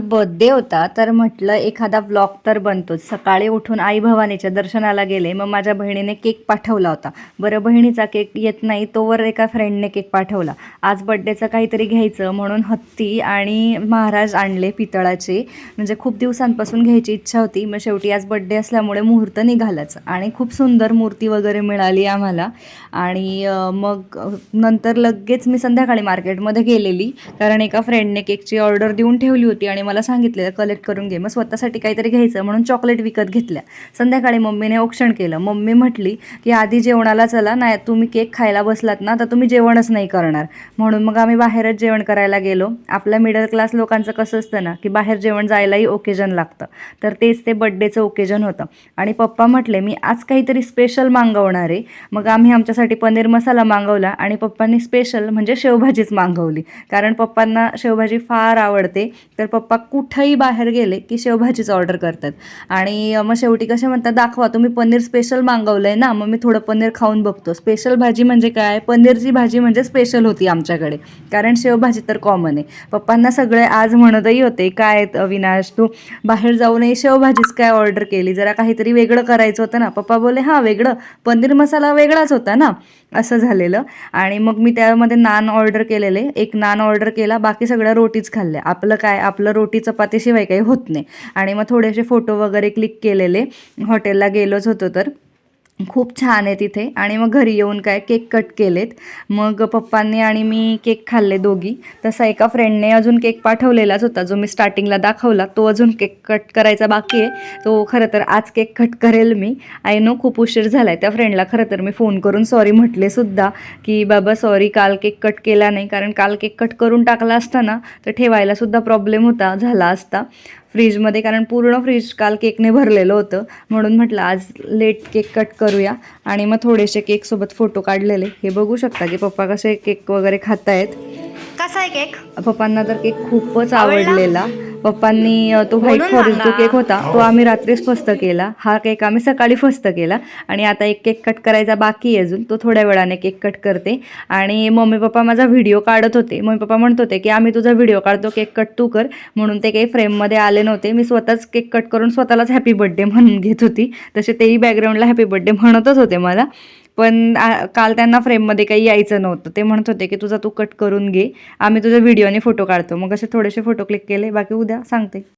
Birthday होता तर म्हटलं एखादा व्लॉग तर बनतोच. सकाळी उठून आई भवानीच्या दर्शनाला गेले मग माझ्या बहिणीने केक पाठवला होता. बरं बहिणीचा केक येत नाही तोवर एका फ्रेंडने केक पाठवला. आज बड्डेचं काहीतरी घ्यायचं म्हणून हत्ती आणि महाराज आणले पितळाचे. म्हणजे खूप दिवसांपासून घ्यायची इच्छा होती मग शेवटी आज बड्डे असल्यामुळे मुहूर्त निघालाच. आणि खूप सुंदर मूर्ती वगैरे मिळाली आम्हाला. आणि मग नंतर लगेच मी संध्याकाळी मार्केटमध्ये गेलेली. कारण एका फ्रेंडने केकची ऑर्डर देऊन ठेवली होती आणि मला सांगितलेलं कलेक्ट करून घे. मग स्वतःसाठी काहीतरी घ्यायचं म्हणून चॉकलेट विकत घेतल्या. संध्याकाळी मम्मीने औक्षण केलं. मम्मी म्हटली की आधी जेवणाला चला नाही तुम्ही केक खायला बसलात ना तर तुम्ही जेवणच नाही करणार. म्हणून मग आम्ही बाहेरच जेवण करायला गेलो. आपल्या मिडल क्लास लोकांचं कसं असतं ना की बाहेर जेवण जायलाही ओकेजन लागतं. तर तेच ते बड्डेचं ओकेजन होतं. आणि पप्पा म्हटले मी आज काहीतरी स्पेशल मागवणार आहे. मग आम्ही आमच्यासाठी पनीर मसाला मागवला आणि पप्पांनी स्पेशल म्हणजे शेवभाजीच मागवली. कारण पप्पांना शेवभाजी फार आवडते. तर पप्पा कुठंही बाहेर गेले की शेवभाजीच ऑर्डर करतात. आणि मग शेवटी कसे म्हणतात दाखवा तुम्ही पनीर स्पेशल मागवलं आहे ना मग मी थोडं पनीर खाऊन बघतो. स्पेशल भाजी म्हणजे काय? पनीरची भाजी म्हणजे स्पेशल होती आमच्याकडे. कारण शेवभाजी तर कॉमन आहे. पप्पांना सगळे आज म्हणतही होते काय अविनाश तू बाहेर जाऊनही शेवभाजीच काय ऑर्डर केली? जरा काहीतरी वेगळं करायचं होतं ना. पप्पा बोले हां वेगळं. पनीर मसाला वेगळाच होता ना. असं झालेलं. आणि मग मी त्यामध्ये नान ऑर्डर केलेले. एक नान ऑर्डर केला. बाकी सगळ्या रोटीच खाल्ल्या. आपलं काय? आपलं रोटी चपातीशिवाय काही होत नाही. आणि मग थोडेसे फोटो वगैरे क्लिक केलेले. हॉटेलला गेलोच होतो तर. खूप छान आहे तिथे. आणि मग घरी येऊन काय केक कट केलेत. मग पप्पांनी आणि मी केक खाल्ले दोघी. तसा एका फ्रेंडने अजून केक पाठवलेलाच होता जो मी स्टार्टिंगला दाखवला. तो अजून केक कट करायचा बाकी आहे. तो खरं तर आज केक कट करेल मी. आय नो खूप उशीर झाला आहे त्या फ्रेंडला खरं तर मी फोन करून सॉरी म्हटले सुद्धा की बाबा सॉरी काल केक कट केला नाही. कारण काल केक कट करून टाकला असता ना तर ठेवायला सुद्धा प्रॉब्लेम होता झाला असता. फ्रीजमध्ये कारण पूर्ण फ्रीज काल केकने भरलेलं होतं. म्हणून म्हटलं आज लेट केक कट करूया. आणि मग थोडेसे केकसोबत फोटो काढलेले. हे बघू शकता की पप्पा कसे केक वगैरे खातायत. कसा आहे केक? पप्पांना तर केक खूपच आवडला? आवडलेला पप्पांनी तो व्हाईट फॉरेस्ट जो. केक होता तो आम्ही रात्रीच फस्त केला. हा केक आम्ही सकाळी फस्त केला. आणि आता एक केक कट करायचा बाकी आहे अजून. तो थोड्या वेळाने केक कट करते. आणि मम्मी पप्पा माझा व्हिडिओ काढत होते. मम्मी पप्पा म्हणत होते की आम्ही तुझा व्हिडिओ काढतो केक कट तू कर. म्हणून ते काही फ्रेममध्ये आले नव्हते. मी स्वतःच केक कट करून स्वतःलाच हॅपी बर्थडे म्हणून घेत होती. तसे तेही बॅकग्राऊंडला हॅपी बर्थडे म्हणतच होते मला. पण काल त्यांना फ्रेममध्ये काही यायचं नव्हतं. ते म्हणत होते की तुझा तू कट करून घे. आम्ही तुझ्या व्हिडिओने फोटो काढतो. मग असे थोडेसे फोटो क्लिक केले. बाकी उद्या सांगते.